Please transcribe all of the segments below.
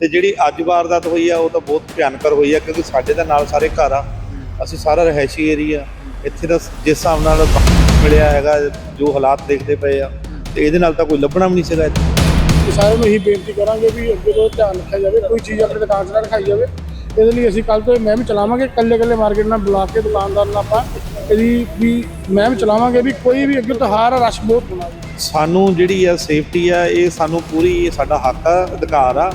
ਤੇ ਜਿਹੜੀ ਅੱਜ ਵਾਰਦਾਤ ਹੋਈ ਆ ਉਹ ਤਾਂ ਬਹੁਤ ਭਿਆਨਕਰ ਹੋਈ ਆ ਕਿਉਂਕਿ ਸਾਡੇ ਦਾ ਨਾਲ ਸਾਰੇ ਘਰ ਆ। ਅਸੀਂ ਸਾਰਾ ਰਹਿਸ਼ੀ ਏਰੀਆ ਇੱਥੇ ਦਾ ਜਿਸ ਹਿਸਾਬ ਨਾਲ ਮਿਲਿਆ ਹੈਗਾ ਜੋ ਹਾਲਾਤ ਦੇਖਦੇ ਪਏ ਆ ਤੇ ਇਹਦੇ ਨਾਲ ਤਾਂ ਕੋਈ ਲੱਭਣਾ ਵੀ ਨਹੀਂ ਸੀਗਾ ਇੱਥੇ। ਸਾਰਿਆਂ ਨੂੰ ਇਹੀ ਬੇਨਤੀ ਕਰਾਂਗੇ ਵੀ ਅੱਗੇ ਤੋਂ ਧਿਆਨ ਰੱਖਿਆ ਜਾਵੇ ਕੋਈ ਚੀਜ਼ ਆਪਣੇ ਦੁਕਾਨ 'ਤੇ ਨਾਲ ਰਖਾਈ ਜਾਵੇ। ਇਹਦੇ ਲਈ ਅਸੀਂ ਕੱਲ ਤੋਂ ਮੈਂ ਵੀ ਚਲਾਵਾਂਗੇ ਕੱਲੇ ਕੱਲੇ ਮਾਰਕੀਟ ਨਾਲ ਬੁਲਾ ਕੇ ਦੁਕਾਨਦਾਰ ਨਾਲ ਆਪਾਂ ਇਹਦੀ ਵੀ ਮੈਂ ਵੀ ਚਲਾਵਾਂਗੇ ਵੀ ਕੋਈ ਵੀ ਅੱਗੇ ਤਿਹਾਰ ਰਸ਼ ਬਹੁਤ ਹੋਣਾ। ਸਾਨੂੰ ਜਿਹੜੀ ਆ ਸੇਫਟੀ ਆ ਇਹ ਸਾਨੂੰ ਪੂਰੀ ਸਾਡਾ ਹੱਕ ਆ ਅਧਿਕਾਰ ਆ।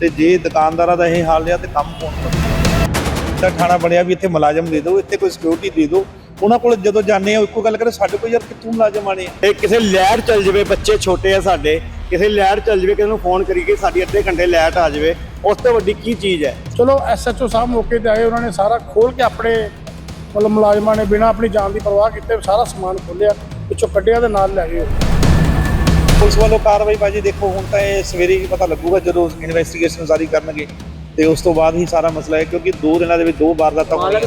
ਤੇ ਜੇ ਦੁਕਾਨਦਾਰਾਂ ਦਾ ਇਹ ਹਾਲ ਆ ਤੇ ਕੰਮ ਕੌਣ ਕਰੂ ਤਾਂ ਥਾਣਾ ਬਣਿਆ ਵੀ ਇੱਥੇ ਮੁਲਾਜ਼ਮ ਦੇ ਦਿਓ ਇੱਥੇ ਕੋਈ ਸਿਕਿਉਰਿਟੀ ਦੇ ਦਿਓ। ਉਹਨਾਂ ਕੋਲ ਜਦੋਂ ਜਾਂਦੇ ਆ ਇੱਕੋ ਗੱਲ ਕਰੇ ਸਾਡੇ ਕੋਲ ਯਾਰ ਕਿੱਥੋਂ ਮੁਲਾਜ਼ਮ ਆਣੇ ਆ? ਇਹ ਕਿਸੇ ਲੈਟ ਚੱਲ ਜਵੇ ਬੱਚੇ ਛੋਟੇ ਆ ਸਾਡੇ ਕਿਸੇ ਲੈਟ ਚੱਲ ਜਵੇ ਕਿਸੇ ਨੂੰ ਫੋਨ ਕਰੀਏ ਸਾਡੀ ਅੱਧੇ ਘੰਟੇ ਲੈਟ ਆ ਜਵੇ ਉਸ ਤੋਂ ਵੱਡੀ ਕੀ ਚੀਜ਼ ਹੈ? ਚਲੋ ਐਸਐਚਓ ਸਾਹਿਬ ਮੌਕੇ ਤੇ ਆਏ ਉਹਨਾਂ ਨੇ ਸਾਰਾ ਖੋਲ ਕੇ ਆਪਣੇ ਮਤਲਬ ਮੁਲਾਜ਼ਮਾਂ ਨੇ ਬਿਨਾਂ ਆਪਣੀ ਜਾਨ ਦੀ ਪਰਵਾਹ ਕੀਤੇ ਸਾਰਾ ਸਮਾਨ ਖੋਲਿਆ ਪਿੱਛੋਂ ਕੱਢਿਆ ਤੇ ਨਾਲ ਲੈ ਗਏ ਪੁਲਿਸ ਵੱਲੋਂ ਕਾਰਵਾਈ ਬਾਜੀ ਦੇਖੋ ਹੁਣ ਤਾਂ ਇਹ ਸਵੇਰੇ ਹੀ ਪਤਾ ਲੱਗੂਗਾ ਜਦੋਂ ਇਨਵੈਸਟੀਗੇਸ਼ਨ ਜਾਰੀ ਕਰਨਗੇ ਤੇ ਉਸ ਤੋਂ ਬਾਅਦ ਹੀ ਸਾਰਾ ਮਸਲਾ ਹੈ ਕਿਉਂਕਿ ਦੋ ਦਿਨਾਂ ਦੇ ਵਿੱਚ ਦੋ ਵਾਰਦਾਤਾਂ ਹੋਈਆਂ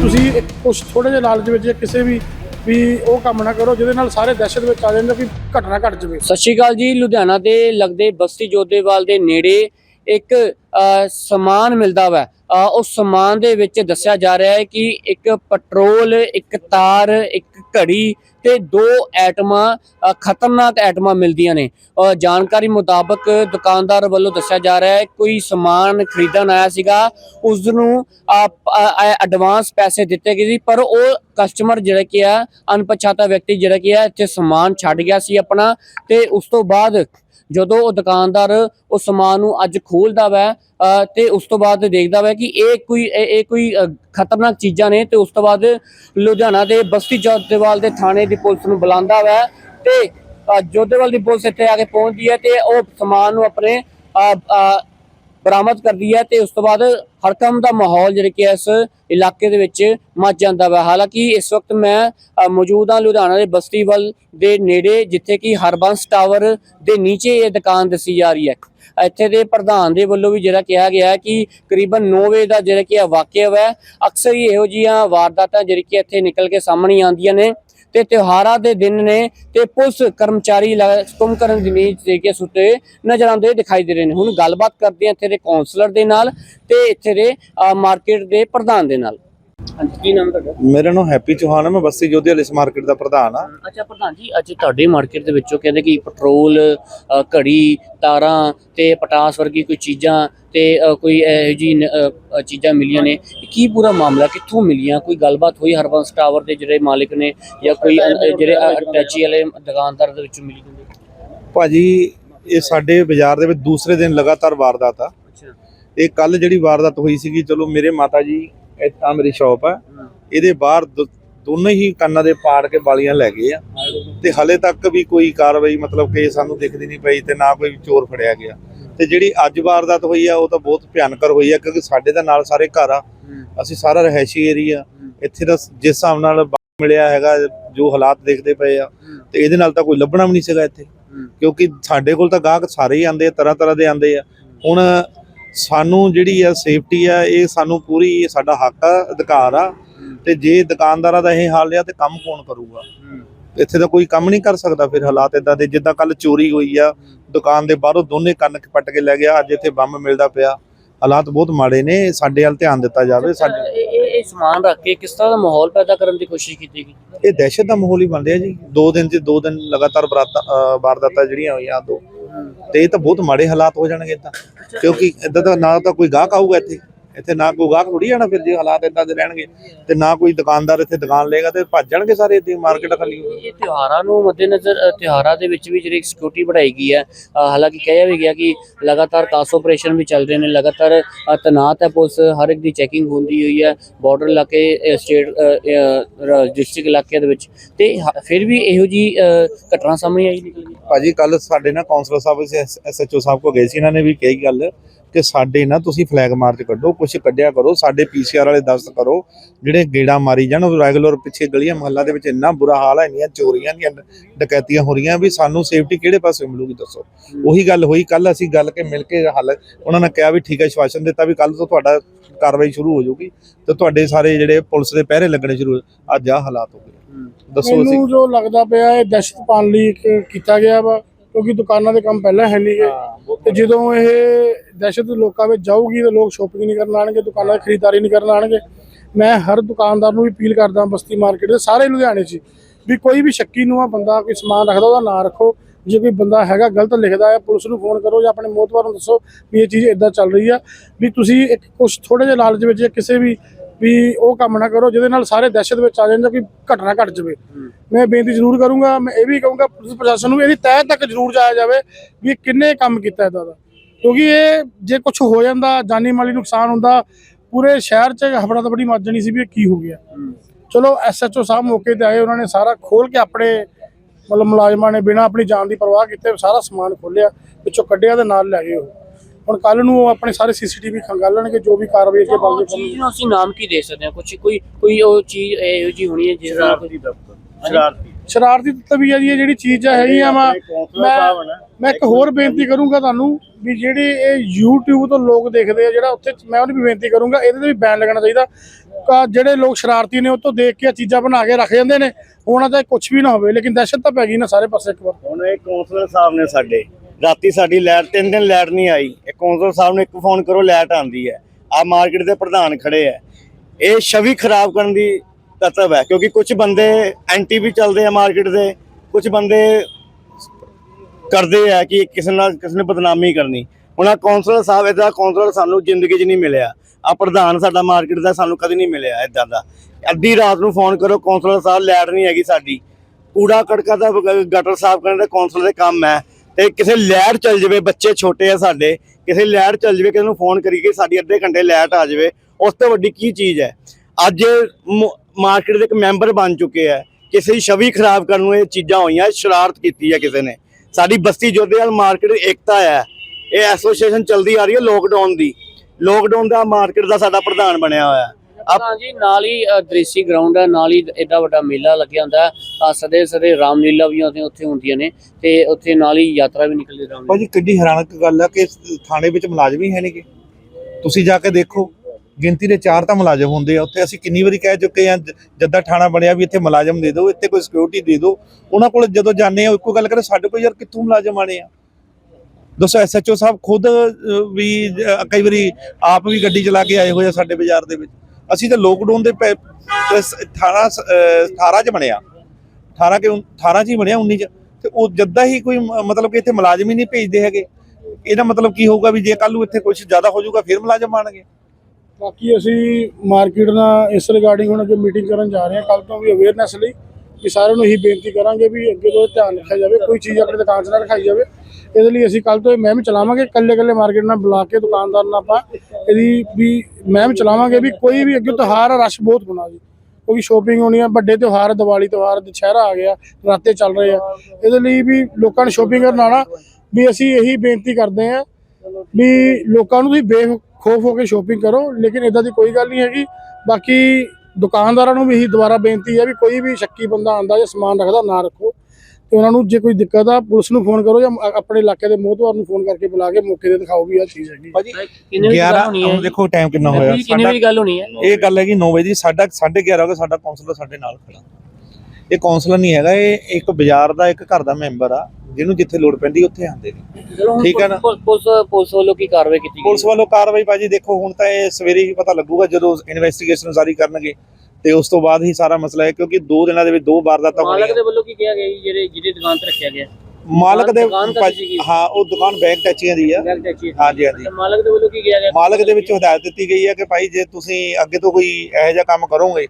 ਤੁਸੀਂ ਕੁਛ ਥੋੜੇ ਜਿਹੇ ਲਾਲਚ ਵਿੱਚ ਕਿਸੇ ਵੀ ਵੀ ਉਹ ਕੰਮ ਨਾ ਕਰੋ ਜਿਹਦੇ ਨਾਲ ਸਾਰੇ ਦਹਿਸ਼ਤ ਵਿੱਚ ਆ ਜਾਂਦੇ ਵੀ ਘਟਨਾ ਘਟ ਜਾਵੇ। ਸਤਿ ਸ਼੍ਰੀ ਅਕਾਲ ਜੀ ਲੁਧਿਆਣਾ ਦੇ ਲੱਗਦੇ ਬਸਤੀ ਜੋਧੇਵਾਲ ਦੇ ਨੇੜੇ ਇੱਕ ਸਮਾਨ ਮਿਲਦਾ ਵਾ। ਉਸ ਸਮਾਨ ਦੇ ਵਿੱਚ ਦੱਸਿਆ ਜਾ ਰਿਹਾ ਹੈ ਕਿ ਇੱਕ ਪੈਟਰੋਲ, ਇੱਕ ਤਾਰ, ਇੱਕ ਘੜੀ ਤੇ ਦੋ ਐਟਮਾਂ ਖਤਰਨਾਕ ਐਟਮਾਂ ਮਿਲਦੀਆਂ ਨੇ। ਜਾਣਕਾਰੀ ਮੁਤਾਬਕ ਦੁਕਾਨਦਾਰ ਵੱਲੋਂ ਦੱਸਿਆ ਜਾ ਰਿਹਾ ਹੈ, ਕੋਈ ਸਮਾਨ ਖਰੀਦਣ ਆਇਆ ਸੀਗਾ ਉਸ ਨੂੰ ਐਡਵਾਂਸ ਪੈਸੇ ਦਿੱਤੇ ਗਏ ਸੀ, ਪਰ ਉਹ ਕਸਟਮਰ ਜਿਹੜਾ ਕਿ ਆ, ਅਣਪਛਾਤਾ ਵਿਅਕਤੀ ਜਿਹੜਾ ਕਿ ਆ, ਇੱਥੇ ਸਮਾਨ ਛੱਡ ਗਿਆ ਸੀ ਆਪਣਾ ਤੇ ਉਸ ਤੋਂ ਬਾਅਦ ਜਦੋਂ ਉਹ ਦੁਕਾਨਦਾਰ ਉਹ ਸਮਾਨ ਨੂੰ ਅੱਜ ਖੋਲਦਾ ਵੈ ਤੇ ਉਸ ਤੋਂ ਬਾਅਦ ਦੇਖਦਾ ਵਾ ਕਿ ਇਹ ਕੋਈ ਇਹ ਕੋਈ ਖਤਰਨਾਕ ਚੀਜ਼ਾਂ ਨੇ ਤੇ ਉਸ ਤੋਂ ਬਾਅਦ ਲੁਧਿਆਣਾ ਦੇ ਬਸਤੀ ਜੋਧੇਵਾਲ ਦੇ ਥਾਣੇ ਦੀ ਪੁਲਿਸ ਨੂੰ ਬੁਲਾਉਂਦਾ ਵਾ ਤੇ ਅ, ਜੋਧੇਵਾਲ ਦੀ ਪੁਲਿਸ ਇੱਥੇ ਆ ਕੇ ਪਹੁੰਚਦੀ ਹੈ ਤੇ ਉਹ ਸਮਾਨ ਨੂੰ ਆਪਣੇ ਅ, ਅ, ਬਰਾਮਦ ਕਰਦੀ ਹੈ ਤੇ ਉਸ ਤੋਂ ਬਾਅਦ ਹੜਕੰਮ ਦਾ ਮਾਹੌਲ ਜਿਹੜਾ ਕਿ ਇਸ ਇਲਾਕੇ ਦੇ ਵਿੱਚ ਮਚ ਜਾਂਦਾ ਵਾ। ਹਾਲਾਂਕਿ ਇਸ ਵਕਤ ਮੈਂ ਮੌਜੂਦ ਹਾਂ ਲੁਧਿਆਣਾ ਦੇ ਬਸਤੀਵਲ ਦੇ ਨੇੜੇ, ਜਿੱਥੇ ਕਿ ਹਰਬੰਸ ਟਾਵਰ ਦੇ ਨੀਚੇ ਇਹ ਦੁਕਾਨ ਦੱਸੀ ਜਾ ਰਹੀ ਹੈ। ਇੱਥੇ ਦੇ ਪ੍ਰਧਾਨ ਦੇ ਵੱਲੋਂ ਵੀ ਜਿਹੜਾ ਕਿਹਾ ਗਿਆ ਹੈ ਕਿ ਕਰੀਬਨ 9 ਵਜੇ ਦਾ ਜਿਹੜਾ ਕਿ ਵਾਕਿਆ ਹੈ ਅਕਸਰ ਹੀ ਇਹੋ ਜੀਆਂ ਵਾਰਦਾਤਾਂ ਜਿਹੜੀ ਕਿ ਇੱਥੇ ਨਿਕਲ ਕੇ ਸਾਹਮਣੇ ਆਉਂਦੀਆਂ ਨੇ। ਤੇ ਤਿਉਹਾਰਾਂ ਦੇ ਦਿਨ ਨੇ ਤੇ ਪੁਲਿਸ ਕਰਮਚਾਰੀ ਕੁੰਭਕਰਨ ਦੀ ਨੀਂਦ ਦੇ ਕੇ ਸੁੱਤੇ ਨਜ਼ਰ ਆਉਂਦੇ ਦਿਖਾਈ ਦੇ ਰਹੇ ਨੇ। ਹੁਣ ਗੱਲਬਾਤ ਕਰਦੇ ਹਾਂ ਇੱਥੇ ਦੇ ਕਾਉਂਸਲਰ ਦੇ ਨਾਲ ਤੇ ਇੱਥੇ ਦੇ ਮਾਰਕੀਟ ਦੇ ਪ੍ਰਧਾਨ ਦੇ ਨਾਲ। ਕੀ ਨਾਮ ਤੁਹਾਡਾ? ਮੇਰਾ ਨਾਮ ਹੈਪੀ ਚੌਹਾਨ ਹੈ ਮੈਂ ਬਸਤੀ ਜੋਧੇ ਵਾਲੀ ਮਾਰਕੀਟ ਦਾ ਪ੍ਰਧਾਨ ਆ। ਅੱਛਾ ਪ੍ਰਧਾਨ ਜੀ ਅੱਜ ਤੁਹਾਡੇ ਮਾਰਕੀਟ ਦੇ ਵਿੱਚੋਂ ਕਹਿੰਦੇ ਕਿ ਪੈਟਰੋਲ ਅ, ਘੜੀ ਤਾਰਾਂ ਤੇ ਪਟਾਸ ਵਰਗੀ ਕੋਈ ਚੀਜ਼ਾਂ ਤੇ ਅ, ਕੋਈ ਇਹੋ ਜੀ ਚੀਜ਼ਾਂ ਮਿਲੀਆਂ ਨੇ। ਕੀ ਪੂਰਾ ਮਾਮਲਾ ਕਿੱਥੋਂ ਮਿਲੀਆਂ? ਕੋਈ ਗੱਲਬਾਤ ਹੋਈ ਹਰਬੰਸ ਟਾਵਰ ਦੇ ਜਿਹੜੇ ਮਾਲਕ ਨੇ ਜਾਂ ਕੋਈ ਅ, ਜਿਹੜੇ ਅਟੈਚੀ ਵਾਲੇ ਦੁਕਾਨਦਾਰ ਦੇ ਵਿੱਚੋਂ ਮਿਲੀ ਹੋਵੇ ਭਾਜੀ ਇਹ ਸਾਡੇ ਬਾਜ਼ਾਰ ਦੇ ਵਿੱਚ ਦੂਸਰੇ ਦਿਨ ਲਗਾਤਾਰ ਵਾਰਦਾਤ ਆ। ਅੱਛਾ। ਇਹ ਕੱਲ ਜਿਹੜੀ ਵਾਰਦਾਤ ਹੋਈ ਸੀਗੀ ਚਲੋ ਮੇਰੇ ਮਾਤਾ ਜੀ ਇੱਥਾਂ ਮੇਰੀ ਸ਼ਾਪ ਆ। ਇਹਦੇ ਬਾਹਰ ਦੋਨੇ ਹੀ ਕੰਨਾਂ ਦੇ ਪਾੜ ਕੇ ਬਾਲੀਆਂ ਲੈ ਗਏ ਆ। ਤੇ ਹਲੇ ਤੱਕ ਵੀ ਕੋਈ ਕਾਰਵਾਈ ਮਤਲਬ ਕਿ ਸਾਨੂੰ ਦਿਖਦੀ ਨਹੀਂ ਪਈ ਤੇ ਨਾ ਕੋਈ ਚੋਰ ਫੜਿਆ ਗਿਆ। ਤੇ ਜਿਹੜੀ ਅੱਜ ਵਾਰਦਾਤ ਹੋਈ ਆ ਉਹ ਤਾਂ ਬਹੁਤ ਭਿਆਨਕਰ ਹੋਈ ਆ ਕਿਉਂਕਿ ਸਾਡੇ ਦਾ ਨਾਲ ਸਾਰੇ ਘਰ ਆ। ਅਸੀਂ ਸਾਰਾ ਰਹਿਸ਼ੀ ਏਰੀਆ। ਇੱਥੇ ਦਾ ਜਿਸ ਹਿਸਾਬ ਨਾਲ ਮਿਲਿਆ ਹੈਗਾ ਜੋ ਹਾਲਾਤ ਦੇਖਦੇ ਪਏ ਆ ਤੇ ਇਹਦੇ ਨਾਲ ਤਾਂ ਕੋਈ ਲੱਭਣਾ ਵੀ ਨਹੀਂ ਸੀਗਾ ਇੱਥੇ। ਕਿਉਂਕਿ ਸਾਡੇ ਕੋਲ ਤਾਂ ਗਾਹਕ ਸਾਰੇ ਹੀ ਆਂਦੇ ਆ ਤਰ੍ਹਾਂ ਤਰ੍ਹਾਂ ਦੇ ਆਂਦੇ ਆ। ਹੁਣ ਸਾਨੂੰ ਜਿਹੜੀ ਆ ਸੇਫਟੀ ਆ ਇਹ ਸਾਨੂੰ ਪੂਰੀ ਸਾਡਾ ਹੱਕ ਆ ਅਧਿਕਾਰ ਆ। ਤੇ ਜੇ ਦੁਕਾਨਦਾਰਾਂ ਦਾ ਇਹ ਹਾਲ ਆ ਤੇ ਕੰਮ ਕੌਣ ਕਰੂਗਾ? ਇੱਥੇ ਤਾਂ ਕੋਈ ਕੰਮ ਨਹੀਂ ਕਰ ਸਕਦਾ ਫਿਰ ਹਾਲਾਤ ਇਦਾਂ ਦੇ। ਜਿੱਦਾਂ ਕੱਲ ਚੋਰੀ ਹੋਈ ਆ ਦੁਕਾਨ ਦੇ ਬਾਹਰੋਂ ਦੋਨੇ ਕੰਨ ਪੱਟ ਕੇ ਲੈ ਗਿਆ ਅੱਜ ਇੱਥੇ ਬੰਬ ਮਿਲਦਾ ਪਿਆ। ਹਾਲਾਤ ਬਹੁਤ ਮਾੜੇ ਨੇ ਸਾਡੇ ਵੱਲ ਧਿਆਨ ਦਿੱਤਾ ਜਾਵੇ ਸਾਡੇ ਇਹ ਸਮਾਨ ਰੱਖ ਕੇ ਕਿਸ ਤਰ੍ਹਾਂ ਦਾ ਮਾਹੌਲ ਪੈਦਾ ਕਰਨ ਦੀ ਕੋਸ਼ਿਸ਼ ਕੀਤੀ ਗਈ? ਇਹ ਦਹਿਸ਼ਤ ਦਾ ਮਾਹੌਲ ਹੀ ਬਣ ਰਿਹਾ ਜੀ। ਦੋ ਦਿਨ ਚ ਦੋ ਦਿਨ ਲਗਾਤਾਰ ਵਾਰਦਾਤਾਂ ਜਿਹੜੀਆਂ ਹੋਈਆਂ ਦੋ ਤੇ ਇਹ ਤਾਂ ਬਹੁਤ ਮਾੜੇ ਹਾਲਾਤ ਹੋ ਜਾਣਗੇ ਤਾਂ ਕਿਉਂਕਿ ਇਦਾਂ ਦਾ ਨਾ ਤਾਂ ਕੋਈ ਗਾਹਕ ਆਊਗਾ ਇੱਥੇ। ਇੱਥੇ ਨਾ ਕੋਈ ਗਾਹਕ ਥੋੜੀ ਜਾਣਾ ਫਿਰ ਜੇ ਹਾਲਾਤ ਇਦਾਂ ਦੇ ਰਹਿਣਗੇ ਤੇ ਨਾ ਕੋਈ ਦੁਕਾਨਦਾਰ ਇੱਥੇ ਦੁਕਾਨ ਲਏਗਾ ਤੇ ਭੱਜ ਜਾਣਗੇ ਸਾਰੇ ਇੱਥੇ ਮਾਰਕੀਟ ਖਾਲੀ। ਹੋ ਇਹ ਤਿਉਹਾਰਾਂ ਨੂੰ ਮੱਦੇਨਜ਼ਰ ਤਿਉਹਾਰਾਂ ਦੇ ਵਿੱਚ ਵੀ ਜਿਹੜੀ ਸਿਕਿਉਰਿਟੀ ਵਧਾਈ ਗਈ ਹੈ ਹਾਲਾਂਕਿ ਕਿਹਾ ਵੀ ਗਿਆ ਕਿ ਲਗਾਤਾਰ ਕਾਸ ਆਪਰੇਸ਼ਨ ਵੀ ਚੱਲ ਰਹੇ ਨੇ ਲਗਾਤਾਰ ਤੈਨਾਤ ਹੈ ਪੁਲਿਸ ਹਰ ਇੱਕ ਦੀ ਚੈਕਿੰਗ ਹੁੰਦੀ ਹੋਈ ਹੈ ਬਾਰਡਰ ਇਲਾਕੇ ਸਟੇਟ ਡਿਸਟ੍ਰਿਕਟ ਇਲਾਕੇ ਦੇ ਵਿੱਚ। ਤੇ ਫਿਰ ਵੀ ਇਹੋ ਜੀ ਘਟਨਾ ਸਾਹਮਣੇ ਆਈ? ਨਿਕਲ ਗਈ ਭਾਜੀ ਕੱਲ ਸਾਡੇ ਨਾ ਕਾਉਂਸਲਰ ਸਾਹਿਬ ਐਸਐਚਓ ਸਾਹਿਬ ਕੋ ਗਏ ਸੀ ਇਹਨਾਂ ਨੇ ਵੀ ਕਹੀ ਗੱਲ ਕਿ ਸਾਡੇ ਨਾ ਤੁਸੀਂ ਫਲੈਗ ਮਾਰਚ ਕੱਢੋ ਕੁਝ ਕੱਢਿਆ ਕਰੋ ਸਾਡੇ ਪੀਸੀਆਰ ਵਾਲੇ ਦਸਤ ਕਰੋ ਜਿਹੜੇ ਗੇੜਾ ਮਾਰੀ ਜਾਣ ਰੈਗੂਲਰ ਪਿੱਛੇ ਗਲੀਆਂ ਮਹੱਲਾ ਦੇ ਵਿੱਚ ਇੰਨਾ ਬੁਰਾ ਹਾਲ ਹੈ ਇੰਨੀਆਂ ਚੋਰੀਆਂ ਦੀਆਂ ਡਕੈਤੀਆਂ ਹੋ ਰਹੀਆਂ ਵੀ ਸਾਨੂੰ ਸੇਫਟੀ ਕਿਹੜੇ ਪਾਸੇ ਮਿਲੂਗੀ ਦੱਸੋ? ਉਹੀ ਗੱਲ ਹੋਈ ਕੱਲ ਅਸੀਂ ਗੱਲ ਕੇ ਮਿਲ ਕੇ ਹੱਲ ਉਹਨਾਂ ਨੇ ਕਿਹਾ ਵੀ ਠੀਕ ਹੈ ਸ਼ਵਾਸਨ ਦਿੱਤਾ ਵੀ ਕੱਲ ਤੋਂ ਤੁਹਾਡਾ ਕਾਰਵਾਈ ਸ਼ੁਰੂ ਹੋ ਜਾਊਗੀ ਤੇ ਤੁਹਾਡੇ ਸਾਰੇ ਜਿਹੜੇ ਪੁਲਿਸ ਦੇ ਪਹਿਰੇ ਲੱਗਣੇ ਸ਼ੁਰੂ ਅੱਜ ਆ ਹਾਲਾਤ ਹੋ ਗਏ। ਦੱਸੋ ਅਸੀਂ ਜੋ ਲੱਗਦਾ ਪਿਆ ਇਹ ਦਹਿਸ਼ਤ ਪਾਉਣ ਲਈ ਕੀਤਾ ਗਿਆ ਵਾ। ਕਿਉਂਕਿ ਦੁਕਾਨਾਂ ਦੇ ਕੰਮ ਪਹਿਲਾਂ ਹੈ ਨਹੀਂਗੇ। ਤੇ ਜਦੋਂ ਇਹ ਦਹਿਸ਼ਤ ਲੋਕਾਂ ਵਿੱਚ ਜਾਊਗੀ ਤੇ ਲੋਕ ਸ਼ੋਪਿੰਗ ਨਹੀਂ ਕਰਨ ਆਣਗੇ ਦੁਕਾਨਾਂ ਦੀ ਖਰੀਦਦਾਰੀ ਨਹੀਂ ਕਰਨ ਆਣਗੇ ਮੈਂ ਹਰ ਦੁਕਾਨਦਾਰ ਨੂੰ ਵੀ ਅਪੀਲ ਕਰਦਾ ਬਸਤੀ ਮਾਰਕੀਟ ਦੇ ਸਾਰੇ ਲੁਧਿਆਣੇ 'ਚ ਵੀ ਕੋਈ ਵੀ ਸ਼ੱਕੀ ਨੂੰ ਆ ਬੰਦਾ ਕੋਈ ਸਮਾਨ ਰੱਖਦਾ ਉਹਦਾ ਨਾਂ ਰੱਖੋ। ਜੇ ਕੋਈ ਬੰਦਾ ਹੈਗਾ ਗਲਤ ਲਿਖਦਾ ਹੈ ਪੁਲਿਸ ਨੂੰ ਫੋਨ ਕਰੋ ਜਾਂ ਆਪਣੇ ਮੋਹਤਵਾਰ ਨੂੰ ਦੱਸੋ ਵੀ ਇਹ ਚੀਜ਼ ਇਦਾਂ ਚੱਲ ਰਹੀ ਆ। ਵੀ ਤੁਸੀਂ ਇੱਕ ਕੁਝ ਥੋੜੇ ਜਿਹੇ ਲਾਲਚ ਵਿੱਚ ਜਾਂ ਕਿਸੇ ਵੀ ਵੀ ਉਹ ਕੰਮ ਨਾ ਕਰੋ, ਜਿਹਦੇ ਨਾਲ ਸਾਰੇ ਦਹਿਸ਼ਤ ਵਿੱਚ ਆ ਜਾਣ ਜਾਂ ਕੋਈ ਘਟਨਾ ਘਟ ਜਾਵੇ। ਮੈਂ ਬੇਨਤੀ ਜ਼ਰੂਰ ਕਰੂੰਗਾ, ਮੈਂ ਇਹ ਵੀ ਕਹੂੰਗਾ, ਪੁਲਿਸ ਪ੍ਰਸ਼ਾਸਨ ਨੂੰ ਵੀ ਇਹਦੀ ਤਹਿ ਤੱਕ ਜ਼ਰੂਰ ਜਾਇਆ ਜਾਵੇ ਵੀ ਕਿੰਨੇ ਕੰਮ ਕੀਤਾ ਇਦਾਂ ਦਾ। ਕਿਉਂਕਿ ਇਹ ਜੇ ਕੁਝ ਹੋ ਜਾਂਦਾ, ਜਾਨੀ ਮਾਲੀ ਨੁਕਸਾਨ ਹੁੰਦਾ, ਪੂਰੇ ਸ਼ਹਿਰ 'ਚ ਹਫੜਾ ਦਫੜੀ ਮੱਚ ਜਾਣੀ ਸੀ ਵੀ ਇਹ ਕੀ ਹੋ ਗਿਆ। ਚਲੋ ਐਸਐਚਓ ਸਾਹਿਬ ਮੌਕੇ ਤੇ ਆਏ, ਉਹਨਾਂ ਨੇ ਸਾਰਾ ਖੋਲ ਕੇ ਆਪਣੇ ਮਤਲਬ ਮੁਲਾਜ਼ਮਾਂ ਨੇ ਬਿਨਾਂ ਆਪਣੀ ਜਾਨ ਦੀ ਪਰਵਾਹ ਕੀਤੇ ਸਾਰਾ ਸਮਾਨ ਖੋਲਿਆ ਵਿੱਚੋਂ ਕੱਢਿਆ ਤੇ ਨਾਲ ਲੈ ਗਏ ਉਹ। ਹੁਣ ਕੱਲ ਨੂੰ ਉਹ ਆਪਣੇ ਸਾਰੇ ਸੀਸੀਟੀਵੀ ਖੰਗਾਲਣਗੇ ਜੋ ਵੀ ਕਾਰਵਾਈ ਅੱਗੇ ਉਹ ਬਣਦੀ ਚੀਜ਼ ਨੂੰ ਅਸੀਂ ਨਾਮ ਕੀ ਦੇ ਸਕਦੇ ਹਾਂ? ਕੁਝ ਕੋਈ ਕੋਈ ਉਹ ਚੀਜ਼ ਇਹੋ ਜੀ ਹੋਣੀ ਹੈ ਜਿਸ ਨਾਲ ਕੋਈ ਸ਼ਰਾਰਤੀ। ਸ਼ਰਾਰਤੀ ਤੱਤ ਵੀ ਹੈ ਜੀ ਇਹ ਜਿਹੜੀ ਚੀਜ਼ਾਂ ਹੈਗੀਆਂ ਵਾ। ਸਾਹਿਬ ਨੇ। ਮੈਂ ਇੱਕ ਹੋਰ ਬੇਨਤੀ ਕਰੂੰਗਾ ਤੁਹਾਨੂੰ ਵੀ ਜਿਹੜੇ ਇਹ YouTube ਤੋਂ ਲੋਕ ਦੇਖਦੇ ਆ ਜਿਹੜਾ ਉੱਥੇ ਮੈਂ ਉਹਨੂੰ ਵੀ ਬੇਨਤੀ ਕਰੂੰਗਾ ਇਹਦੇ ਤੇ ਵੀ ਬੈਨ ਲੱਗਣਾ ਚਾਹੀਦਾ। ਕਾ ਜਿਹੜੇ ਲੋਕ ਸ਼ਰਾਰਤੀ ਨੇ ਉਹ ਤੋਂ ਦੇਖ ਕੇ ਇਹ ਚੀਜ਼ਾਂ ਬਣਾ ਕੇ ਰੱਖ ਜਾਂਦੇ ਨੇ। ਉਹਨਾਂ ਦਾ ਕੁਝ ਵੀ ਨਾ ਹੋਵੇ ਲੇਕਿਨ ਦਹਿਸ਼ਤ ਤਾਂ ਪੈ ਗਈ ਨਾ ਸਾਰੇ ਪਾਸੇ ਇੱਕ ਵਾਰ। ਹੁਣ ਇਹ ਕੌਂਸਲਰ ਸਾਹਿਬ ਨੇ ਸਾਡੇ ਰਾਤੀ ਸਾਡੀ ਲਾਈਟ, ਤਿੰਨ ਦਿਨ ਲਾਈਟ ਨਹੀਂ ਆਈ। ਇਹ ਕੌਂਸਲਰ ਸਾਹਿਬ ਨੂੰ ਇੱਕ ਫੋਨ ਕਰੋ, ਲਾਈਟ ਆਂਦੀ ਹੈ। ਆ ਮਾਰਕੀਟ ਦੇ ਪ੍ਰਧਾਨ ਖੜੇ ਹੈ। ਇਹ ਛਵੀ ਖਰਾਬ ਕਰਨ ਦੀ ਤਤਵ ਹੈ, ਕਿਉਂਕਿ ਕੁਝ ਬੰਦੇ ਐਂਟੀ ਵੀ ਚੱਲਦੇ ਆ ਮਾਰਕੀਟ ਦੇ ਕੁਝ ਬੰਦੇ ਕਰਦੇ ਆ ਕਿ ਕਿਸੇ ਨਾਲ, ਕਿਸੇ ਨੇ ਬਦਨਾਮੀ ਕਰਨੀ। ਹੁਣ ਉਹਨਾਂ ਕੌਂਸਲਰ ਸਾਹਿਬ ਇਹਦਾ ਕੌਂਸਲਰ ਸਾਨੂੰ ਜ਼ਿੰਦਗੀ 'ਚ ਨਹੀਂ ਮਿਲਿਆ। ਆ ਪ੍ਰਧਾਨ ਸਾਡਾ ਮਾਰਕੀਟ ਦਾ ਸਾਨੂੰ ਕਦੇ ਨਹੀਂ ਮਿਲਿਆ ਇਦਾਂ ਦਾ। ਅੱਧੀ ਰਾਤ ਨੂੰ ਫੋਨ ਕਰੋ, ਕੌਂਸਲਰ ਸਾਹਿਬ ਲੈਟ ਨਹੀਂ ਹੈਗੀ ਸਾਡੀ। ਕੂੜਾ ਕੜਕਾ ਦਾ ਗਟਰ ਸਾਫ਼ ਕਰਨ ਦਾ ਕੌਂਸਲ ਦੇ ਕੰਮ ਹੈ। ਤੇ ਕਿਸੇ ਲਾਈਟ ਚੱਲ ਜਾਵੇ, ਬੱਚੇ ਛੋਟੇ ਆ ਸਾਡੇ, ਕਿਸੇ ਲਾਈਟ ਚੱਲ ਜਾਵੇ, ਕਿਸੇ ਨੂੰ ਫੋਨ ਕਰੀ ਕਿ ਸਾਡੀ ਅੱਧੇ ਘੰਟੇ ਲਾਈਟ ਆ ਜਾਵੇ, ਉਸ ਤੋਂ ਵੱਡੀ ਕੀ ਚੀਜ਼ ਹੈ? ਅੱਜ ਮਾਰਕੀਟ ਦੇ ਇੱਕ ਮੈਂਬਰ ਬਣ ਚੁੱਕੇ ਆ, ਕਿਸੇ ਦੀ ਛਵੀ ਖਰਾਬ ਕਰਨ ਨੂੰ ਇਹ ਚੀਜ਼ਾਂ ਹੋਈਆਂ, ਸ਼ਰਾਰਤ ਕੀਤੀ ਹੈ ਕਿਸੇ ਨੇ। ਸਾਡੀ ਬਸਤੀ ਜੋਧੇਵਾਲ ਮਾਰਕੀਟ ਏਕਤਾ ਹੈ ਇਹ ਐਸੋਸੀਏਸ਼ਨ ਚੱਲਦੀ ਆ ਰਹੀ ਹੈ ਲੋਕਡਾਊਨ ਦੀ। ਲੋਕਡਾਊਨ ਦਾ ਮਾਰਕੀਟ ਦਾ ਸਾਡਾ ਪ੍ਰਧਾਨ ਬਣਿਆ ਹੋਇਆ। ਹਾਂ ਜੀ ਨਾਲ ਹੀ ਅ, ਦ੍ਰਿਸ਼ੀ ਗਰਾਊਂਡ ਹੈ ਨਾਲ ਹੀ ਐਡਾ ਵੱਡਾ ਮੇਲਾ ਲੱਗਿਆ ਹੁੰਦਾ ਹੈ। ਸਦੇ ਸਦੇ ਰਾਮਲੀਲਾ ਵੀ ਉੱਥੇ ਉੱਥੇ ਹੁੰਦੀਆਂ ਨੇ ਤੇ ਉੱਥੇ ਨਾਲ ਹੀ ਯਾਤਰਾ ਵੀ ਨਿਕਲਦੀ ਰਾਮਲੀਲਾ। ਭਾਜੀ ਕਿੱਡੀ ਹੈਰਾਨਕ ਗੱਲ ਆ ਕਿ ਥਾਣੇ ਵਿੱਚ ਮੁਲਾਜ਼ਮ ਹੀ ਹੈ ਨਹੀਂਗੇ ਤੁਸੀਂ ਜਾ ਕੇ ਦੇਖੋ ਗਿਣਤੀ ਦੇ ਚਾਰ ਤਾਂ ਮੁਲਾਜ਼ਮ ਹੁੰਦੇ ਆ। ਉੱਥੇ ਅਸੀਂ ਕਿੰਨੀ ਵਾਰੀ ਕਹਿ ਚੁੱਕੇ ਆ ਜ- ਥਾਣਾ ਬਣਿਆ ਵੀ ਇੱਥੇ ਮੁਲਾਜ਼ਮ ਦੇ ਦਿਓ ਇੱਥੇ ਕੋਈ ਸਿਕਿਉਰਿਟੀ ਦੇ ਦਿਓ। ਉਹਨਾਂ ਕੋਲ ਜਦੋਂ ਜਾਂਦੇ ਆ ਇੱਕੋ ਗੱਲ ਕਰੇ ਸਾਡੇ ਕੋਲ ਯਾਰ ਕਿੱਥੋਂ ਮੁਲਾਜ਼ਮ ਆਣੇ ਆ? ਦੱਸੋ ਐਸਐਚਓ ਸਾਹਿਬ ਖੁਦ ਵੀ ਕਈ ਵਾਰੀ ਆਪ ਵੀ ਗੱਡੀ ਚਲਾ ਕੇ ਆਏ ਹੋਏ ਆ ਸਾਡੇ ਬਾਜ਼ਾਰ ਦੇ ਵਿੱਚ। ਅਸੀਂ ਤਾਂ ਲੋਕਡਾਊਨ ਦੇ 18 18 ਚ ਬਣਿਆ। 18 ਕਿ 18 ਚ ਹੀ ਬਣਿਆ 19 ਚ। ਤੇ ਉਹ ਜਦਾਂ ਹੀ ਕੋਈ ਮਤਲਬ ਕਿ ਇੱਥੇ ਮੁਲਾਜ਼ਮ ਹੀ ਨਹੀਂ ਭੇਜਦੇ ਹੈਗੇ। ਇਹਦਾ ਮਤਲਬ ਕੀ ਹੋਊਗਾ ਵੀ ਜੇ ਕੱਲ ਨੂੰ ਇੱਥੇ ਕੁਝ ਜ਼ਿਆਦਾ ਹੋ ਜਾਊਗਾ, ਫਿਰ ਮੁਲਾਜ਼ਮ ਆਣਗੇ ਬਾਕੀ ਅਸੀਂ ਮਾਰਕੀਟ ਨਾਲ ਇਸ ਰਿਗਾਰਡਿੰਗ ਹੁਣ ਅੱਗੇ ਮੀਟਿੰਗ ਕਰਨ ਜਾ ਰਹੇ ਹਾਂ ਕੱਲ ਤੋਂ ਵੀ ਅਵੇਅਰਨੈਸ ਲਈ ਕਿ ਸਾਰਿਆਂ ਨੂੰ ਇਹੀ ਬੇਨਤੀ ਕਰਾਂਗੇ ਵੀ ਅੱਗੇ ਤੋਂ ਧਿਆਨ ਰੱਖਿਆ ਜਾਵੇ, ਕੋਈ ਚੀਜ਼ ਆਪਣੀ ਦੁਕਾਨ 'ਚ ਨਾ ਰਖਾਈ ਜਾਵੇ। ਇਹਦੇ ਲਈ ਅਸੀਂ ਕੱਲ ਤੋਂ ਇਹ ਮਹਿਮ ਚਲਾਵਾਂਗੇ ਕੱਲੇ ਕੱਲੇ ਮਾਰਕੀਟ ਨਾਲ ਬੁਲਾ ਕੇ ਦੁਕਾਨਦਾਰ ਨਾਲ ਆਪਾਂ ਇਹਦੀ ਵੀ ਮਹਿਮ ਚਲਾਵਾਂਗੇ ਵੀ ਕੋਈ ਵੀ ਅੱਗੇ ਤਿਉਹਾਰ ਰਸ਼ ਬਹੁਤ ਹੋਣਾ ਜੀ। ਕਿਉਂਕਿ ਸ਼ੋਪਿੰਗ ਹੋਣੀ ਆ, ਵੱਡੇ ਤਿਉਹਾਰ, ਦੀਵਾਲੀ ਤਿਉਹਾਰ, ਦੁਸ਼ਹਿਰਾ ਆ ਗਿਆ ਰਾਤੇ ਚੱਲ ਰਹੇ ਆ। ਇਹਦੇ ਲਈ ਵੀ ਲੋਕਾਂ ਨੂੰ ਸ਼ੋਪਿੰਗ ਕਰਨ ਆਉਣਾ, ਵੀ ਅਸੀਂ ਇਹੀ ਬੇਨਤੀ ਕਰਦੇ ਆ ਵੀ ਲੋਕਾਂ ਨੂੰ ਤੁਸੀਂ ਬੇਖੌਫ ਹੋ ਕੇ ਸ਼ੋਪਿੰਗ ਕਰੋ, ਲੇਕਿਨ ਇਦਾਂ ਦੀ ਕੋਈ ਗੱਲ ਨਹੀਂ ਹੈਗੀ। ਬਾਕੀ ਦੁਕਾਨਦਾਰਾਂ ਨੂੰ ਵੀ ਇਹੀ ਦੁਬਾਰਾ ਬੇਨਤੀ ਹੈ ਵੀ ਕੋਈ ਵੀ ਸ਼ੱਕੀ ਬੰਦਾ ਆਂਦਾ ਜਾਂ ਸਮਾਨ ਰੱਖਦਾ, ਨਾ ਰੱਖੋ। ਤੇ ਉਹਨਾਂ ਨੂੰ ਜੇ ਕੋਈ ਦਿੱਕਤ ਆ ਪੁਲਿਸ ਨੂੰ ਫੋਨ ਕਰੋ ਜਾਂ ਆਪਣੇ ਇਲਾਕੇ ਦੇ ਮੋਹਤਵਾਰ ਨੂੰ ਫੋਨ ਕਰਕੇ ਬੁਲਾ ਕੇ ਮੌਕੇ ਤੇ ਦਿਖਾਓ ਵੀ ਆਹ ਚੀਜ਼ ਹੈਗੀ। ਭਾਜੀ ਕਿੰਨੇ ਵਜੇ ਗੱਲ 11 ਹੋਣੀ ਹੈ ਹੁਣ ਦੇਖੋ ਟਾਈਮ ਕਿੰਨਾ ਹੋਇਆ। ਕਿੰਨੇ ਸਾਡਾ ਵਜੇ ਗੱਲ ਹੋਣੀ ਹੈ? ਇਹ ਗੱਲ ਹੈਗੀ 9 ਵਜੇ ਦੀ ਸਾਡਾ 11:30 ਹੋ ਗਿਆ ਸਾਡਾ ਕਾਉਂਸਲਰ ਸਾਡੇ ਨਾਲ ਖੜਾ। ਇਹ ਕਾਉਂਸਲਰ ਨਹੀਂ ਹੈਗਾ ਇਹ ਇੱਕ ਬਾਜ਼ਾਰ ਦਾ ਇੱਕ ਘਰ ਦਾ ਮੈਂਬਰ ਆ ਜਿਹਨੂੰ ਜਿੱਥੇ ਲੋੜ ਪੈਂਦੀ ਉੱਥੇ ਆਉਂਦੇ ਨੇ। ਠੀਕ ਹੈ ਨਾ? ਪੁਲਿਸ ਪੁਲਿਸ- ਵੱਲੋਂ ਕੀ ਕਾਰਵਾਈ ਕੀਤੀ ਗਈ? ਪੁਲਿਸ ਵੱਲੋਂ ਕਾਰਵਾਈ ਭਾਜੀ ਦੇਖੋ ਹੁਣ ਤਾਂ ਇਹ ਸਵੇਰੇ ਹੀ ਪਤਾ ਲੱਗੂਗਾ ਜਦੋਂ ਇਨਵੈਸਟੀਗੇਸ਼ਨ ਸਾਰੀ ਕਰਨਗੇ। ਤੇ ਉਸ ਤੋਂ ਬਾਅਦ ਹੀ ਸਾਰਾ ਮਸਲਾ ਹੈ ਕਿਉਂਕਿ ਦੋ ਦਿਨਾਂ ਦੇ ਵਿੱਚ ਦੋ ਵਾਰਦਾਤਾਂ ਮਾਲਕ ਦੇ ਵੱਲੋਂ ਕੀ ਕਿਹਾ ਗਿਆ ਜੀ ਜਿਹੜੇ ਜਿਹਦੀ ਦੁਕਾਨ ਤੇ ਰੱਖਿਆ ਗਿਆ? ਮਾਲਕ ਦੇ ਦੁਕਾਨ ਕਾਹਦੀ ਭਾਜੀ- ਸੀਗੀ? ਹਾਂ ਉਹ ਦੁਕਾਨ ਬੈਗ ਟੈਚੀਆਂ ਦੀ ਆ। ਗੱਲ ਹਾਂਜੀ ਹਾਂਜੀ। ਤੇ ਮਾਲਕ ਦੇ ਵੱਲੋਂ ਕੀ ਕਿਹਾ ਗਿਆ? ਮਾਲਕ ਦੇ ਵਿੱਚ ਹਦਾਇਤ ਦਿੱਤੀ ਗਈ ਹੈ ਕਿ ਭਾਈ ਜੇ ਤੁਸੀਂ ਅੱਗੇ ਤੋਂ ਕੋਈ ਇਹੋ ਜਿਹਾ ਕੰਮ ਕਰੋਗੇ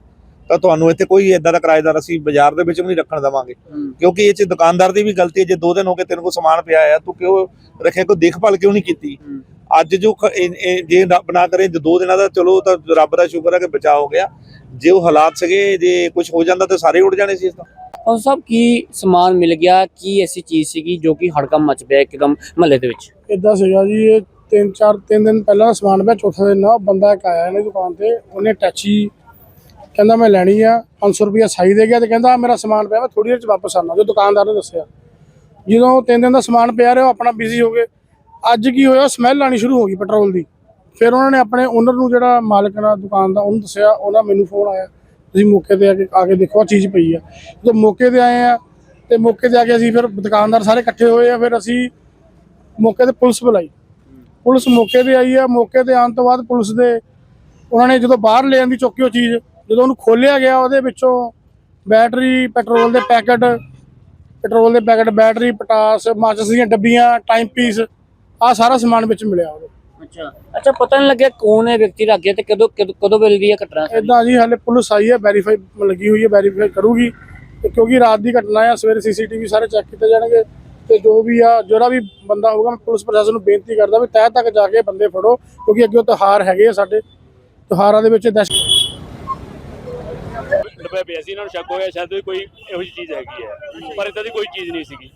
ਤਾਂ ਤੁਹਾਨੂੰ ਇੱਥੇ ਕੋਈ ਇਦਾਂ ਦਾ ਕਿਰਾਏਦਾਰ ਅਸੀਂ ਬਾਜ਼ਾਰ ਦੇ ਵਿੱਚ ਵੀ ਨਹੀਂ ਰੱਖਣ ਦੇਵਾਂਗੇ। ਕਿਉਂਕਿ ਇਹ ਚ ਦੁਕਾਨਦਾਰ ਦੀ ਵੀ ਗਲਤੀ ਹੈ ਜੇ ਦੋ ਦਿਨ ਹੋ ਗਏ ਤੇਰੇ ਕੋਲ ਸਮਾਨ ਪਿਆ ਆ ਤੂੰ ਕਿਉਂ ਰੱਖਿਆ ਕੋਈ ਦੇਖਭਾਲ ਕਿਉਂ ਨਹੀਂ ਕੀਤੀ। ਅੱਜ ਜੋ ਜੇ ਰੱਬ ਨਾ ਕਰੇ ਜੇ ਦੋ ਦਿਨਾਂ ਦਾ ਚਲੋ ਤਾਂ ਰੱਬ ਦਾ ਸ਼ੁਕਰ ਹੈ ਕਿ ਬਚਾਅ ਹੋ ਗਿਆ। ਜੇ ਉਹ ਹਾਲਾਤ ਸੀਗੇ ਜੇ ਕੁਝ ਹੋ ਜਾਂਦਾ ਤਾਂ ਸਾਰੇ ਉੱਡ ਜਾਣੇ ਸੀ ਇਸ ਤੋਂ। ਔਰ ਸਭ ਕੀ ਸਮਾਨ ਮਿਲ ਗਿਆ ਕੀ ਐਸੀ ਚੀਜ਼ ਸੀਗੀ ਜੋ ਕਿ ਹੜਕੰਮ ਮਚ ਪਿਆ ਇੱਕਦਮ ਮਹੱਲੇ ਦੇ ਵਿੱਚ? ਇਦਾਂ ਸੀਗਾ ਜੀ ਇਹ ਤਿੰਨ ਚਾਰ ਤਿੰਨ ਦਿਨ ਪਹਿਲਾਂ ਦਾ ਸਮਾਨ ਪਿਆ ਚੌਥਾ ਦਿਨ ਨਾ ਉਹ ਬੰਦਾ ਇੱਕ ਆਇਆ ਇਹਨੇ ਦੁਕਾਨ ਤੇ ਉਹਨੇ ਟੈਚੀ ਕਹਿੰਦਾ ਮੈਂ ਲੈਣੀ ਆ 500 ਰੁਪਿਆ ਸਾਈ ਦੇ ਗਿਆ ਤੇ ਕਹਿੰਦਾ ਮੇਰਾ ਸਮਾਨ ਪਿਆ ਮੈਂ ਥੋੜੀ ਦੇਰ ਚ ਵਾਪਸ ਆਉਣਾ। ਜੋ ਦੁਕਾਨਦਾਰ ਨੇ ਦੱਸਿਆ। ਜਦੋਂ ਤਿੰਨ ਦਿਨ ਦਾ ਸਮਾਨ ਪਿਆ ਰਿਹਾ, ਉਹ ਆਪਣਾ ਬਿਜ਼ੀ ਹੋ ਗਏ। ਅੱਜ ਕੀ ਹੋਇਆ ਸਮੈਲ ਆਣੀ ਸ਼ੁਰੂ ਹੋ ਗਈ ਪੈਟਰੋਲ ਦੀ। ਫਿਰ ਉਹਨਾਂ ਨੇ ਆਪਣੇ ਓਨਰ ਨੂੰ ਜਿਹੜਾ ਮਾਲਕ ਦਾ ਦੁਕਾਨ ਦਾ, ਉਹਨੂੰ ਦੱਸਿਆ ਉਹਨਾਂ ਮੈਨੂੰ ਫੋਨ ਆਇਆ। ਤੁਸੀਂ ਮੌਕੇ ਤੇ ਆ ਕੇ ਆ ਕੇ ਦੇਖੋ ਆ ਚੀਜ਼ ਪਈ ਆ। ਜਦੋਂ ਮੌਕੇ ਤੇ ਆਏ ਆ, ਤੇ ਮੌਕੇ ਤੇ ਆ ਕੇ ਅਸੀਂ ਫਿਰ ਦੁਕਾਨਦਾਰ ਸਾਰੇ ਇਕੱਠੇ ਹੋਏ ਆ, ਫਿਰ ਅਸੀਂ ਮੌਕੇ ਤੇ ਪੁਲਿਸ ਬੁਲਾਈ। ਪੁਲਿਸ ਮੌਕੇ ਤੇ ਆਈ ਆ, ਮੌਕੇ ਤੇ ਆਉਣ ਤੋਂ ਬਾਅਦ ਪੁਲਿਸ ਦੇ, ਉਹਨਾਂ ਨੇ ਜਦੋਂ ਬਾਹਰ ਲੈ ਆਂਦੀ ਚੁੱਕੀ ਉਹ ਚੀਜ਼ ਜਦੋਂ ਉਹਨੂੰ ਖੋਲਿਆ ਗਿਆ ਉਹਦੇ ਵਿੱਚੋਂ ਬੈਟਰੀ ਪੈਟਰੋਲ ਦੇ ਪੈਕਟ ਪੈਟਰੋਲ ਦੇ ਪੈਕਟ ਬੈਟਰੀ ਪਟਾਸ ਮਾਚਸ ਦੀਆਂ ਡੱਬੀਆਂ ਟਾਈਮ ਪੀਸ ਆ ਸਾਰਾ ਸਮਾਨ ਵਿੱਚ ਮਿਲਿਆ ਉਹਦੇ। ਅੱਛਾ। ਅੱਛਾ ਪਤਾ ਨਹੀਂ ਲੱਗਿਆ ਕੌਣ ਹੈ ਵਿਅਕਤੀ ਰੱਖਿਆ ਤੇ ਕਦੋਂ ਕਦੋਂ- ਮਿਲਦੀ ਹੈ ਘਟਨਾ? ਇਦਾਂ ਜੀ ਹਾਲੇ ਪੁਲਿਸ ਆਈ ਹੈ ਵੈਰੀਫਾਈ ਲੱਗੀ ਹੋਈ ਹੈ ਵੈਰੀਫਾਈ ਕਰੂਗੀ। ਤੇ ਕਿਉਂਕਿ ਰਾਤ ਦੀ ਘਟਨਾ ਹੈ ਸਵੇਰੇ ਸੀਸੀਟੀਵੀ ਸਾਰੇ ਚੈੱਕ ਕੀਤੇ ਜਾਣਗੇ। ਤੇ ਜੋ ਵੀ ਆ ਜਿਹੜਾ ਵੀ ਬੰਦਾ ਹੋਊਗਾ ਮੈਂ ਪੁਲਿਸ ਪ੍ਰਸ਼ਾਸਨ ਨੂੰ ਬੇਨਤੀ ਕਰਦਾ ਵੀ ਤਹਿ ਤੱਕ ਜਾ ਕੇ ਬੰਦੇ ਫੜੋ ਕਿਉਂਕਿ ਅੱਗੇ ਤਿਉਹਾਰ ਹੈਗੇ ਆ ਸਾਡੇ। ਤਿਉਹਾਰਾਂ ਦੇ ਵਿੱਚ ਦਹਿਸ਼ਤ ਡੱਬੇ ਪਿਆ ਸੀ ਇਹਨਾਂ ਨੂੰ ਸ਼ੱਕ ਹੋਇਆ ਸ਼ਾਇਦ ਵੀ ਕੋਈ ਇਹੋ ਜਿਹੀ ਚੀਜ਼ ਹੈਗੀ ਹੈ। ਪਰ ਇਦਾਂ ਦੀ ਕੋਈ ਚੀਜ਼ ਨਹੀਂ ਸੀਗੀ।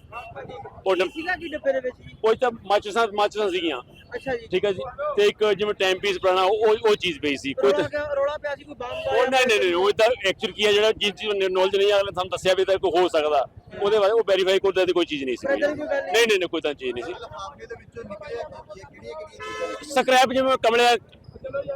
ਉਹ ਡੱਬ- ਸੀਗਾ ਕੀ ਡੱਬੇ ਦੇ ਵਿੱਚ? ਜੀ ਉਹ ਤਾਂ ਮਾਚਸਾਂ ਮਾਚਸਾਂ ਸੀਗੀਆਂ। ਅੱਛਾ ਜੀ। ਠੀਕ ਹੈ ਜੀ। ਤੇ ਇੱਕ ਜਿਵੇਂ ਟਾਈਮ ਪੀਸ ਪੁਰਾਣਾ ਉਹ ਉਹ ਚੀਜ਼ ਪਈ ਸੀ। ਕੋਈ ਤਾਂ- ਰੋਲਾ ਕਿਆ- ਰੋਲਾ ਪਿਆ ਸੀ ਕੋਈ ਬੰਬ ਉਹ ਨਹੀਂ ਨਹੀਂ ਨਹੀਂ ਉਹ ਤਾਂ ਐਕਚੁਅਲ ਕੀ ਹੈ ਜਿਹੜਾ ਜਿਸ ਚੀਜ਼ ਨੌਲੇਜ ਨਹੀਂ ਅਗਲੇ ਸਾਨੂੰ ਦੱਸਿਆ ਵੀ ਤਾਂ ਕੋਈ ਹੋ ਸਕਦਾ। ਉਹਦੇ ਬਾਰੇ ਉਹ ਵੈਰੀਫਾਈ ਕੋਈ ਦੀ ਕੋਈ ਚੀਜ਼ ਨਹੀਂ ਸੀ ਕੋਈ ਗੱਲ ਨਹੀਂ? ਨਹੀਂ ਨਹੀਂ ਨਹੀਂ ਕੋਈ ਤਾਂ ਚੀਜ਼ ਨਹੀਂ ਸੀ। ਸਕ੍ਰੈਪ ਜਿਵੇਂ ਕਮਲੇ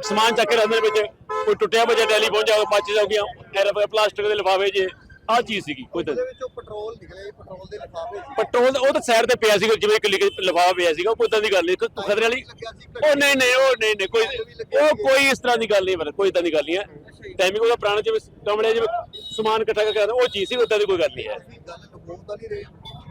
ਸਮਾਨ ਚੱਕ ਕੇ ਰੱਖਦੇ ਵਿੱਚ ਕੋਈ ਟੁੱਟਿਆ ਬਜਾ ਟੈਲੀਫੋਨ ਜਾਂ ਮਾਚਿਸ ਹੋ ਗਿਆ ਐਰ ਪਲਾਸਟਿਕ ਦੇ ਲਿਫਾਫੇ ਜੇ ਆਹ ਚੀਜ਼ ਸੀਗੀ ਕੋਈ ਤਾਂ। ਪੈਟਰੋਲ ਨਿਕਲੇ ਪੈਟਰੋਲ ਦੇ ਲਿਫਾਫੇ ਪੈਟਰੋਲ ਉਹ ਤਾਂ ਸਾਈਡ ਤੇ ਪਿਆ ਸੀਗਾ ਜਿਵੇਂ ਇੱਕ ਲਿਫਾਫਾ ਪਿਆ ਸੀਗਾ ਕੋਈ ਤਾਂ ਦੀ ਗੱਲ ਨਹੀਂ ਕੋਈ ਖਤਰੇ ਵਾਲੀ ਉਹ ਨਹੀਂ ਨਹੀਂ ਉਹ ਨਹੀਂ ਨਹੀਂ ਕੋਈ ਉਹ ਕੋਈ ਇਸ ਤਰ੍ਹਾਂ ਦੀ ਗੱਲ ਨਹੀਂ ਮਤਲਬ ਕੋਈ ਤਾਂ ਦੀ ਗੱਲ ਨਹੀਂ ਹੈ। ਟਾਈਮਿੰਗ ਉਹਦਾ ਪੁਰਾਣਾ ਜਿਵੇਂ ਕਮਲੇ ਜਿਵੇਂ ਸਮਾਨ ਇਕੱਠਾ ਕਰਕੇ ਉਹ ਚੀਜ਼ ਸੀ ਉਦਾਂ ਦੀ ਕੋਈ ਗੱਲ ਨਹੀਂ ਹੈ। ਗੱਲ ਲਗਾਉਣ ਤਾਂ ਨਹੀਂ ਰਹੇ।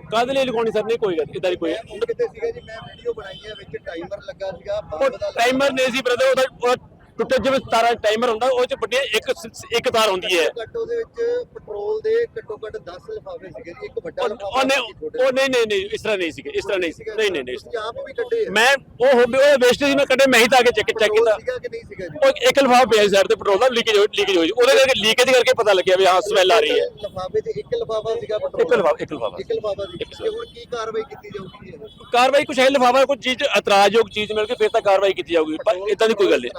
ਕਾਹਦੇ ਲਈ ਲਗਾਉਣੀ ਸਰ? ਨਹੀਂ ਕੋਈ ਗੱਲ ਇਦਾਂ ਦੀ ਕੋਈ ਕਿਤੇ ਸੀਗਾ ਜੀ? ਮੈਂ ਵੀਡੀਓ ਬਣਾਈ ਹੈ ਵਿੱਚ ਟਾਈਮਰ ਲੱਗਾ ਸੀਗਾ ਉਹ ਬੰਬ ਦਾ ਟਾਈਮਰ ਨਹੀਂ ਸੀ ਬ੍ਰਦਰ ਉਹਦਾ ਉਹ ਟੁੱਟੇ ਜਿਵੇਂ ਤਾਰਾ ਟਾਈਮਰ ਹੁੰਦਾ ਉਹ ਚ ਵੱਡੀ ਇੱਕ ਇੱਕ ਤਾਰ ਹੁੰਦੀ ਹੈ। ਘੱਟੋ ਦੇ ਵਿੱਚ ਪੈਟਰੋਲ ਦੇ ਘੱਟੋ ਘੱਟ 10 ਲਿਫਾਫੇ ਸੀਗੇ ਇੱਕ ਵੱਡਾ ਲਿਫਾਫਾ ਉਹ ਨਹੀਂ ਉਹ ਨਹੀਂ ਨਹੀਂ ਨਹੀਂ ਇਸ ਤਰ੍ਹਾਂ ਨਹੀਂ ਸੀਗੇ ਇਸ ਤਰ੍ਹਾਂ ਨਹੀਂ ਸੀ। ਨਹੀਂ ਨਹੀਂ ਨਹੀਂ ਤੁਸੀਂ ਆਪ ਵੀ ਕੱਢੇ ਆ? ਮੈਂ ਉਹ ਹੋ- ਉਹ ਵੇਸਟੇਜ ਮੈਂ ਕੱਢੇ ਮੈਂ ਹੀ ਤਾਂ ਆ ਕੇ ਚੈੱਕ ਕੀਤਾ। ਸੀਗਾ ਕਿ ਨਹੀਂ ਸੀਗਾ ਜੀ? ਉਹ ਇੱਕ ਲਿਫਾਫਾ ਪਿਆ ਸਾਈਡ ਤੇ ਪੈਟਰੋਲ ਦਾ ਲੀਕੇਜ ਹੋਈ ਲੀਕੇਜ ਹੋਈ। ਉਹਦੇ ਕਰਕੇ ਲੀਕੇਜ ਕਰਕੇ ਪਤਾ ਲੱਗਿਆ ਵੀ ਹਾਂ ਸਮੈਲ ਆ ਰਹੀ ਹੈ। ਲਿਫਾਫੇ 'ਚ ਇੱਕ ਲਿਫਾਫਾ ਸੀਗਾ ਪੈਟਰੋਲ ਇੱਕ ਲਿਫਾਫਾ ਇੱਕ ਲਿਫਾਫਾ। ਇੱਕ ਲਿਫਾਫਾ ਸੀ ਤੇ ਹੁਣ ਕੀ ਕਾਰਵਾਈ ਕੀਤੀ ਜਾਊਗੀ ਜੀ ਕਾਰਵਾਈ ਕੁਛ ਹੈ ਲਿਫਾਫਾ ਕੋਈ ਚੀਜ਼ ਇਤਰਾਜ਼ਯੋਗ ਚੀਜ਼ ਮਿਲ ਕੇ ਫਿਰ ਤਾਂ ਕਾਰਵਾਈ ਕੀਤੀ ਜਾਊਗੀ ਪਰ ਇਦਾਂ ਦੀ ਕੋਈ ਗੱਲ ਨਹੀਂ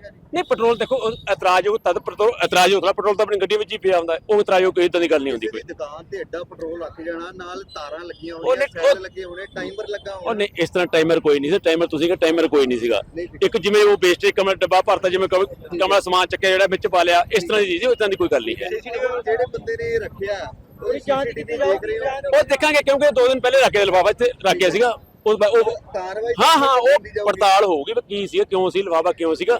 ਨਹੀਂ ਪੈਟਰੋਲ ਦੇਖੋ ਉਹ ਇਤਰਾਜ਼ਯੋਗ ਤਦ ਪੈਟਰੋਲ ਇਤਰਾਜ਼ਯੋਗ ਹੁੰਦਾ ਪੈਟਰੋਲ ਤਾਂ ਆਪਣੀ ਗੱਡੀ ਵਿੱਚ ਹੀ ਪਿਆ ਹੁੰਦਾ। ਉਹ ਇਤਰਾਜ਼ਯੋਗ ਕੋਈ ਇਦਾਂ ਦੀ ਗੱਲ ਨਹੀਂ ਹੁੰਦੀ ਕੋਈ। ਦੁਕਾਨ ਤੇ ਐਡਾ ਪੈਟਰੋਲ ਰੱਖ ਜਾਣਾ ਨਾਲ ਤਾਰਾਂ ਲੱਗੀਆਂ ਉਹ ਹੋਣੀਆਂ ਨਹੀਂ- ਸੈੱਲ ਉਹ- ਲੱਗੇ ਹੋਣੇ ਟਾਈਮਰ ਲੱਗਾ ਉਹ ਹੋਣਾ ਨਹੀਂ ਇਸ ਤਰ੍ਹਾਂ ਟਾਈਮਰ ਕੋਈ ਨਹੀਂ ਸੀ ਟਾਈਮਰ ਤੁਸੀਂ ਕਿ ਟਾਈਮਰ ਕੋਈ ਨਹੀਂ ਸੀਗਾ। ਇੱਕ ਜਿਵੇਂ ਉਹ ਵੇਸਟੇਜ ਕਮਰਾ ਡੱਬਾ ਭਰਤਾ ਜਿਵੇਂ ਕਮ- ਕਮਰਾ ਸਮਾਨ ਚੱਕਿਆ ਜਿਹੜਾ ਵਿੱਚ ਪਾ ਲਿਆ ਇਸ ਤਰ੍ਹਾਂ ਦੀ ਚੀਜ਼ ਇਦਾਂ ਦੀ ਕੋਈ ਗੱਲ ਨਹੀਂ ਹੈ। ਜਿਹੜੇ ਬੰਦੇ ਨੇ ਇਹ ਰੱਖਿਆ ਉਹ ਜਾਂਚ CCTV ਕੀਤੀ ਦੇਖ ਰਹੇ ਹੋ। ਉਹ ਦੇਖਾਂਗੇ ਕਿਉਂਕਿ ਦੋ ਦਿਨ ਪਹਿਲੇ ਰੱਖਿਆ ਲਿਫਾਫਾ ਇੱਥੇ ਰੱਖਿਆ ਸੀਗਾ। ਉਹ ਉਹ ਕਾਰਵਾਈ ਹਾਂ ਹਾਂ ਉਹ। ਪੜਤਾਲ ਹੋਊਗੀ ਵੀ ਕੀ ਸੀ ਕਿਉਂ ਸੀ ਲਿਫਾਫਾ ਕਿਉਂ ਸੀਗਾ।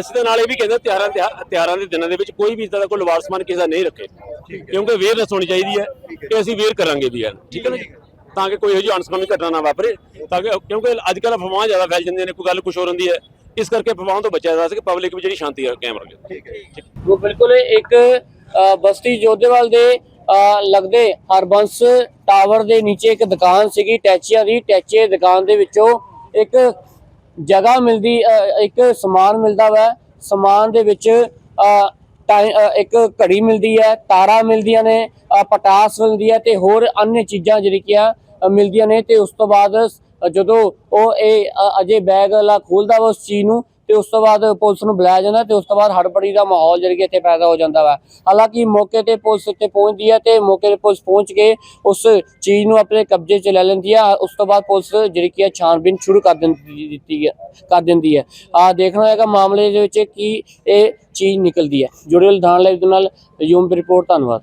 ਅਸੀਂ ਤਾਂ ਨਾਲ ਇਹ ਵੀ ਕਹਿੰਦੇ ਤਿਆਰਾਂ ਤਿਉਹਾਰਾਂ ਦੇ ਦਿਨਾਂ ਦੇ ਵਿੱਚ ਕੋਈ ਵੀ ਇਦਾਂ ਦਾ ਕੋਈ ਲਵਾਰ ਸਮਾਨ ਕਿਸੇ ਦਾ ਨਹੀਂ ਰੱਖੇ। ਕਿਉਂਕਿ ਵੇਅਰਨੈਸ ਹੋਣੀ ਚਾਹੀਦੀ ਹੈ ਤੇ ਅਸੀਂ ਵੇਅਰ ਕਰਾਂਗੇ ਵੀ ਯਾਰ ਠੀਕ ਹੈ ਨਾ ਜੀ? ਤਾਂ ਕਿ ਕੋਈ ਇਹੋ ਜਿਹੀ ਅਣਸਖਾਮੀ ਘਟਨਾ ਨਾ ਵਾਪਰੇ। ਤਾਂ ਕਿ ਕਿਉਂਕਿ ਅੱਜ ਕੱਲ੍ਹ ਅਫਵਾਹਾਂ ਜ਼ਿਆਦਾ ਫੈਲ ਜਾਂਦੀਆਂ ਨੇ ਕੋਈ ਗੱਲ ਕੁਝ ਹੋਰ ਹੁੰਦੀ ਹੈ। ਇਸ ਕਰਕੇ ਅਫਵਾਹਾਂ ਤੋਂ ਬਚਿਆ ਜਾ ਸਕੇ ਪਬਲਿਕ ਵਿੱਚ ਜਿਹੜੀ ਸ਼ਾਂਤੀ ਹੈ ਕਾਇਮ ਰਹੇ ਠੀਕ ਹੈ ਉਹ ਬਿਲਕੁਲ ਇੱਕ ਬਸਤੀ ਜੋਧੇਵਾਲ ਦੇ ਲੱਗਦੇ ਹਰਬੰਸ ਟਾਵਰ ਦੇ ਨੀਚੇ ਇੱਕ ਦੁਕਾਨ ਸੀਗੀ ਟੈਚੀਆਂ ਦੀ। ਟੈਚੀ ਦੁਕਾਨ ਦੇ ਵਿੱਚੋਂ ਇੱਕ ਜਗ੍ਹਾ ਮਿਲਦੀ ਇੱਕ ਸਮਾਨ ਮਿਲਦਾ ਵਾ। ਸਮਾਨ ਦੇ ਵਿੱਚ ਅ, ਇੱਕ ਘੜੀ ਮਿਲਦੀ ਹੈ ਤਾਰਾਂ ਮਿਲਦੀਆਂ ਨੇ ਪਟਾਸ ਮਿਲਦੀ ਹੈ ਤੇ ਹੋਰ ਅਨਿਆ ਚੀਜ਼ਾਂ ਜਿਹੜੀਆਂ ਅ, ਮਿਲਦੀਆਂ ਨੇ ਤੇ ਉਸ ਤੋਂ ਬਾਅਦ ਜਦੋਂ ਉਹ ਇਹ ਅਜੇ ਬੈਗ ਵਾਲਾ ਖੋਲਦਾ ਵਾ ਉਸ ਚੀਜ਼ ਨੂੰ ਤੇ ਉਸ ਤੋਂ ਬਾਅਦ ਪੁਲਿਸ ਨੂੰ ਬੁਲਾਇਆ ਜਾਂਦਾ ਤੇ ਉਸ ਤੋਂ ਬਾਅਦ ਹੜਬੜੀ ਦਾ ਮਾਹੌਲ ਜਿਹੜੀ ਕਿ ਇੱਥੇ ਪੈਦਾ ਹੋ ਜਾਂਦਾ ਵਾ। ਹਾਲਾਂਕਿ ਮੌਕੇ ਤੇ ਪੁਲਿਸ ਇੱਥੇ ਪਹੁੰਚਦੀ ਹੈ ਤੇ ਮੌਕੇ ਤੇ ਪੁਲਿਸ ਪਹੁੰਚ ਕੇ ਉਸ ਚੀਜ਼ ਨੂੰ ਆਪਣੇ ਕਬਜ਼ੇ 'ਚ ਲੈ ਲੈਂਦੀ ਹੈ ਉਸ ਤੋਂ ਬਾਅਦ ਪੁਲਿਸ ਜਿਹੜੀ ਕਿ ਹੈ ਛਾਣਬੀਨ ਸ਼ੁਰੂ ਕਰ ਦਿੰਦੀ ਦਿੱਤੀ ਹੈ ਕਰ ਦਿੰਦੀ ਹੈ ਆ ਦੇਖਣਾ ਹੋਏਗਾ ਮਾਮਲੇ ਦੇ ਵਿੱਚ ਕੀ ਇਹ ਚੀਜ਼ ਨਿਕਲਦੀ ਹੈ ਜੁੜੇ ਲੁਧਿਆਣਾ ਲਾਈਵ ਦੇ ਨਾਲ। ਯੂਮ ਰਿਪੋਰਟ, ਧੰਨਵਾਦ।